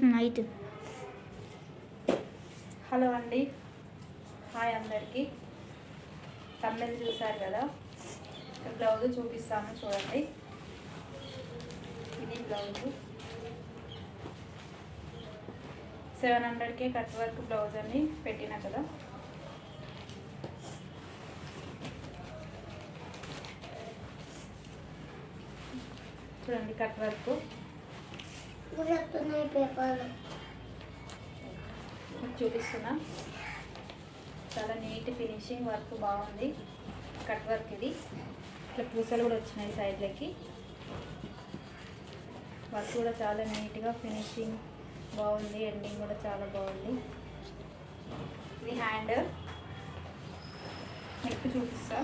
Night. Hello అండి. Hi అందరికీ. తమ్మిది చూసారు కదా? బ్లౌజ్ చూపిస్తాను చూడండి. ఇది బ్లౌజ్. సెవెన్ హండ్రెడ్కే కట్ వర్క్ బ్లౌజ్ అని పెట్టిన కదా? చూడండి కట్ వర్క్. చెప్తున్నాయి పేపర్లు చూపిస్తున్నా. చాలా నీట్ ఫినిషింగ్ వర్క్ బాగుంది. కట్ వర్క్ ఇది. ఇట్లా పూసలు కూడా వచ్చినాయి సైడ్లకి వర్క్ కూడా చాలా నీట్గా ఫినిషింగ్ బాగుంది. ఎండింగ్ కూడా చాలా బాగుంది. ఇది హ్యాండ్ నెక్ చూపిస్తా.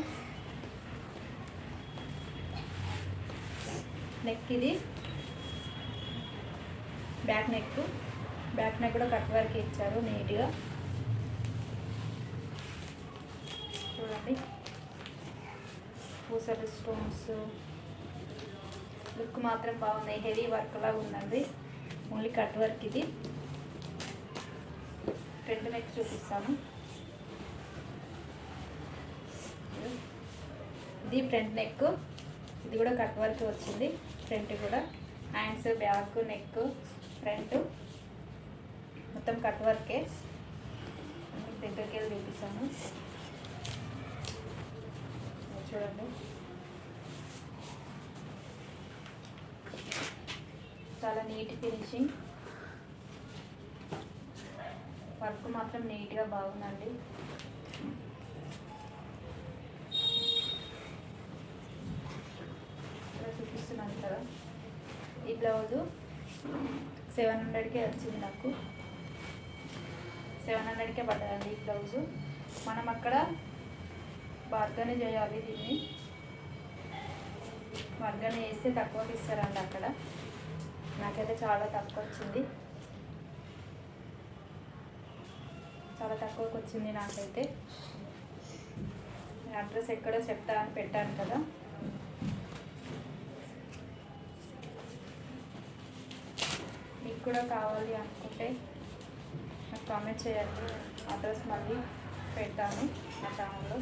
నెక్ ఇది. Back neck. బ్యాక్ నెక్ కూడా కట్ వర్క్ ఇచ్చారు నీట్గా. చూడండి. పూసలు స్టోన్స్. లుక్ మాత్రం బాగుంది. హెవీ వర్క్ లాగా ఉందండి. ఓన్లీ కట్ వర్క్ ఇది. ఫ్రంట్ నెక్ చూపిస్తాను. ఇది ఫ్రంట్ నెక్. ఇది కూడా కట్ వర్క్ వచ్చింది. ఫ్రంట్ కూడా. Hands back neck. ఫ్రంట్. మొత్తం కట్ వర్కే. మీకు దగ్గరికి వెళ్ళి చూపిస్తాను. చూడండి. చాలా నీట్ ఫినిషింగ్. వర్క్ మాత్రం నీట్గా బాగుందండి. ఇక్కడ చూపిస్తున్నాను కదా. ఈ బ్లౌజు. సెవెన్ హండ్రెడ్కే వచ్చింది నాకు. సెవెన్ హండ్రెడ్కే పడ్డదండి ఈ బ్లౌజు. మనం అక్కడ బార్గనే చేయాలి దీన్ని. వర్గన వేస్తే తక్కువకి ఇస్తారండి అక్కడ. నాకైతే చాలా తక్కువ వచ్చింది చాలా తక్కువకి వచ్చింది నాకైతే. అడ్రస్ ఎక్కడో చెప్తా అని పెట్టాను కదా మీకు కూడా కావాలి అనుకుంటే నాకు కామెంట్ చేయండి. అడ్రస్ మళ్ళీ పెడతాను నా ఛానల్లో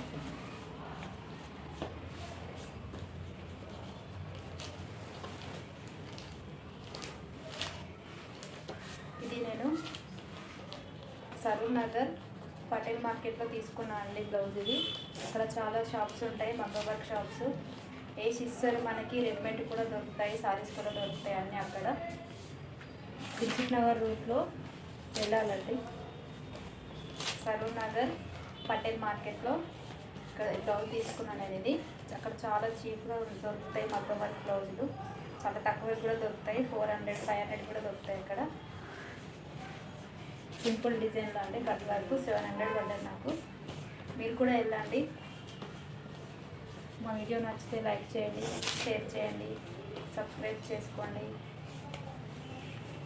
ఇది నేను సరూర్ నగర్ పటేల్ మార్కెట్లో తీసుకున్నాను అండి బ్లౌజ్ ఇది. అక్కడ చాలా షాప్స్ ఉంటాయి మగ్గ వర్క్ షాప్స్ ఏ ఇస్తారు మనకి రెడీమేడ్ కూడా దొరుకుతాయి సారీస్ కూడా దొరుకుతాయి అన్నీ అక్కడ. దిల్షుక్ నగర్ రూట్లో వెళ్ళాలండి. సరూర్ నగర్ పటేల్ మార్కెట్లో ఇక్కడ బ్లౌజ్ తీసుకున్నాను నేను ఇది. అక్కడ చాలా చీప్గా దొరుకుతాయి మగ్గ వర్క్ బ్లౌజులు. చాలా తక్కువ కూడా దొరుకుతాయి. ఫోర్ హండ్రెడ్ ఫైవ్ హండ్రెడ్ కూడా దొరుకుతాయి ఇక్కడ సింపుల్ డిజైన్లో అండి. కట్ వర్క్ సెవెన్ హండ్రెడ్ పడ్డారు నాకు. మీరు కూడా వెళ్ళండి. మా వీడియో నచ్చితే లైక్ చేయండి షేర్ చేయండి సబ్స్క్రైబ్ చేసుకోండి.